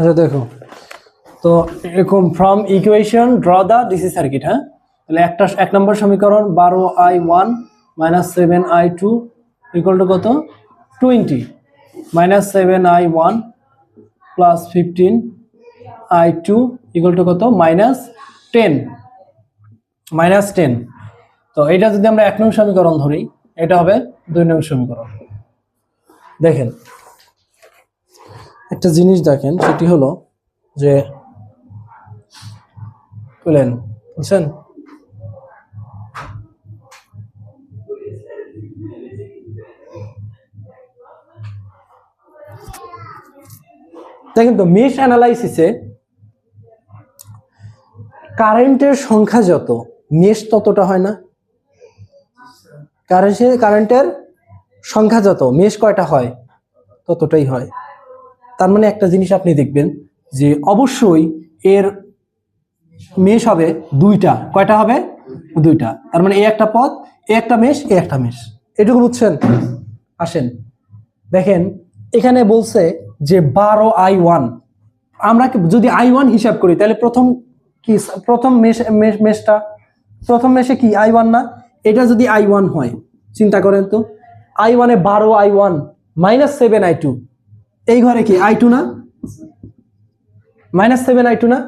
আচ্ছা দেখো। তো এরকম from equation draw the DC circuit হ্যাঁ? তাহলে একটা, এক নম্বর সমীকরণ বারো I one minus seven I two equal to কত? Twenty minus seven I one plus fifteen I two equal to কত? মাইনাস টেন মাইনাস টেন তো এটা যদি আমরা এক নং সমীকরণ ধরি, এটা হবে দুই নং সমীকরণ। দেখেন একটা জিনিস দেখেন, সেটি হলো যে বুঝলেন বুঝছেন? দেখেন তো মেশ অ্যানালাইসিসে কারেন্টের সংখ্যা যত মেশ ততটা হয় না? কারেন্টে কারেন্টের সংখ্যা যত মেশ কয়টা হয়? ততটাই হয়। তার মানে একটা জিনিস আপনি দেখবেন যে অবশ্যই এর মেষ হবে দুইটা। কয়টা হবে? দুইটা। তার মানে এ একটা পথ এ একটা মেষ, এ একটা মেষ। এটুকু বুঝছেন? আসেন। দেখেন, এখানে বলছে যে বারো আই ওয়ান। আমরা যদি আই ওয়ান হিসাব করি, তাহলে প্রথম কি প্রথম মেষ, মেষটা? প্রথম মেষে কি আই ওয়ান না? এটা যদি আই ওয়ান হয়, চিন্তা করেন তো। আই ওয়ানে বারো I one, minus seven I two. এই ঘরে কি আই টু না? মাইনাস সেভেন আই টু না?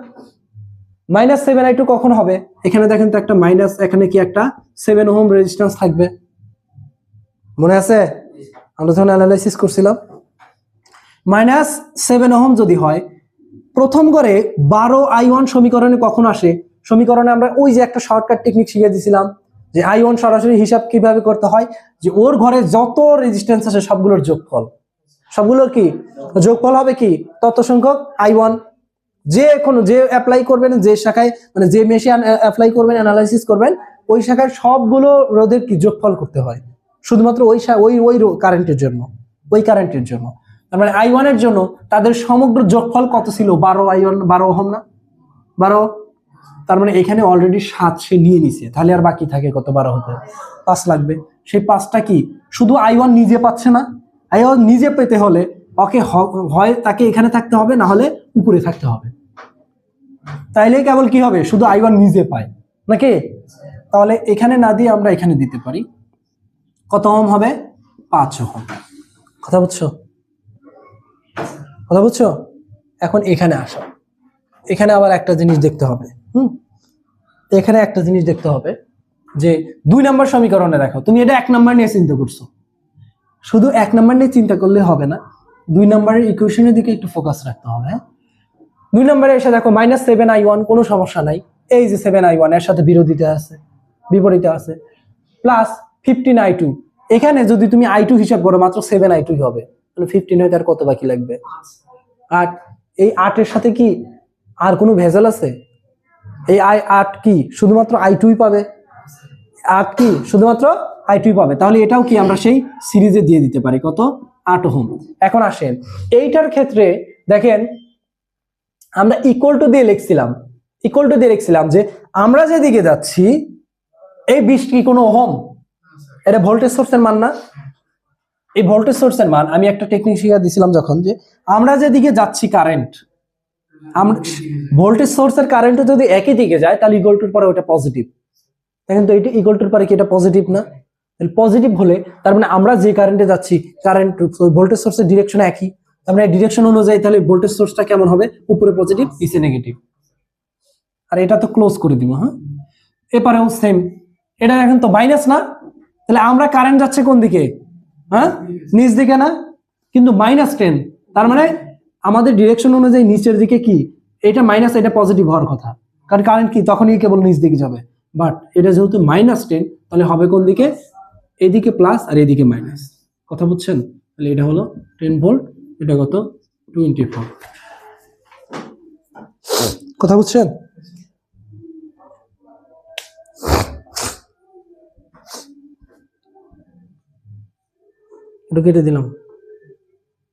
মাইনাস সেভেন আই টু কখন হবে? এখানে দেখেন তো একটা মাইনাস, এখানে কি একটা? সেভেন ওহম রেজিস্ট্যান্স থাকবে। মনে আছে? আমরা যখন অ্যানালাইসিস করছিলাম। মাইনাস সেভেন ওহম যদি হয়, প্রথম করে বারো আই ওয়ান সমীকরণে কখন আসে? সমীকরণে আমরা ওই যে একটা শর্টকাট টেকনিক শিখে দিয়েছিলাম যে আই ওয়ান সরাসরি হিসাব কীভাবে করতে হয়? যে ওর ঘরে যত রেজিস্ট্যান্স আছে সবগুলোর যোগফল। সবগুলোর কি? যোগফল হবে কি? তত সংখ্যক আই ওয়ান যে কোনো, যে অ্যাপ্লাই করবেন, যে শাখায় মানে যে মেশে অ্যাপ্লাই করবেন অ্যানালাইসিস করবেন, ওই শাখায় সবগুলো রোধের কি যোগফল করতে হয়? শুধুমাত্র ওই ওই ওই কারেন্টের জন্য। ওই কারেন্টের জন্য। তার মানে আই ওয়ানের জন্য তাদের সমগ্র যোগফল কত ছিল? বারো আই ওয়ান বারো ওহম না? বারো? তার মানে এখানে অলরেডি সাত সে নিয়ে নিছে। তাহলে আর বাকি থাকে কত? বারো হতে পাঁচ লাগবে। সেই পাঁচটা কি? শুধু আই ওয়ান নিজে পাচ্ছে না? ওয়ান নিজে পেতে হলে ওকে হয় তাকে এখানে থাকতে হবে, না হলে উপরে থাকতে হবে। তাইলে কেবল কি হবে? শুধু আই ওয়ান নিজে পায়। নাকি? তাহলে এখানে না দিয়ে আমরা এখানে দিতে পারি। কত ওহম হবে? পাঁচ ওহম। কথা বুঝছ? কথা বুঝছ? এখন এখানে আসো। এখানে আবার একটা জিনিস দেখতে হবে। হুম? এখানে একটা জিনিস দেখতে হবে যে দুই নম্বর সমীকরণে দেখো, তুমি এটা এক নম্বর নিয়ে চিন্তা করছ। শুধু এক নাম্বার নিয়ে চিন্তা করলে হবে না, দুই নাম্বারের ইকুয়েশনের দিকে একটু ফোকাস রাখতে হবে হ্যাঁ? দুই নম্বরে এসে দেখো মাইনাস সেভেন আই ওয়ান কোনো সমস্যা নাই। এই যে সেভেন আই ওয়ানের সাথে বিরোধিতা আছে, বিপরীতে আছে। প্লাস ফিফটিন আই টু এখানে যদি তুমি আই টু হিসাব করো, মাত্র সেভেন আই টুই হবে। তাহলে ফিফটিন হয়ে তার কত বাকি লাগবে? আট। এই আটের সাথে কি আর কোনো ভেজাল আছে? এই আই আট কি শুধুমাত্র আই টুই পাবে? আট কি শুধুমাত্র আই টুই পাবে। তাহলে এটাও কি আমরা সেই সিরিজে দিয়ে দিতে পারি? কত? আট হোম এখন আসেন। এইটার ক্ষেত্রে দেখেন, আমরা ইকুয়াল টু দিয়ে লিখছিলাম। ইকুয়াল টু দিয়ে লিখছিলাম যে আমরা যেদিকে যাচ্ছি, এই বিশ কি কোনো ওহম? এটা ভোল্টেজ সোর্সের মান না? এই ভোল্টেজ সোর্সের মান, আমি একটা টেকনিক শিখা দিছিলাম যখন যে আমরা যেদিকে যাচ্ছি কারেন্ট আমরা ভোল্টেজ সোর্সের কারেন্টও যদি একই দিকে যায়, তাহলে ইকুয়াল টুর পরে ওটা পজিটিভ দেখেন তো, এটা ইকুয়াল টুর পরে কি এটা পজিটিভ না? পজিটিভ হলে, তার মানে আমরা যে কারেন্টে যাচ্ছি কারেন্ট ভোল্টেজ সোর্সের ডিরেকশন একই। তার মানে ডিরেকশন অনুযায়ী তাহলে ভোল্টেজ সোর্সটা কেমন হবে? উপরে পজিটিভ নিচে নেগেটিভ আর এটা তো ক্লোজ করে দিব হ্যাঁ? এপারেও সেম এটা এখন তো মাইনাস না। তাহলে আমরা কারেন্ট যাচ্ছে কোন দিকে? হ্যাঁ? নিচ দিকে না? কিন্তু মাইনাস টেন তার মানে আমাদের ডিরেকশন অনুযায়ী নিচের দিকে কি? এটা মাইনাস এটা পজিটিভ হওয়ার কথা। কারণ কারেন্ট কি? তখনই কেবল নিচ দিকে যাবে। বাট এটা যেহেতু মাইনাস টেন তাহলে হবে কোন দিকে? এদিকে প্লাস আর এদিকে মাইনাস কথা বুঝছেন? তাহলে এটা হলো টেন ভোল্ট এটা কত? টোয়েন্টি ফোর কথা বুঝছেন? এটা কেটে দিলাম।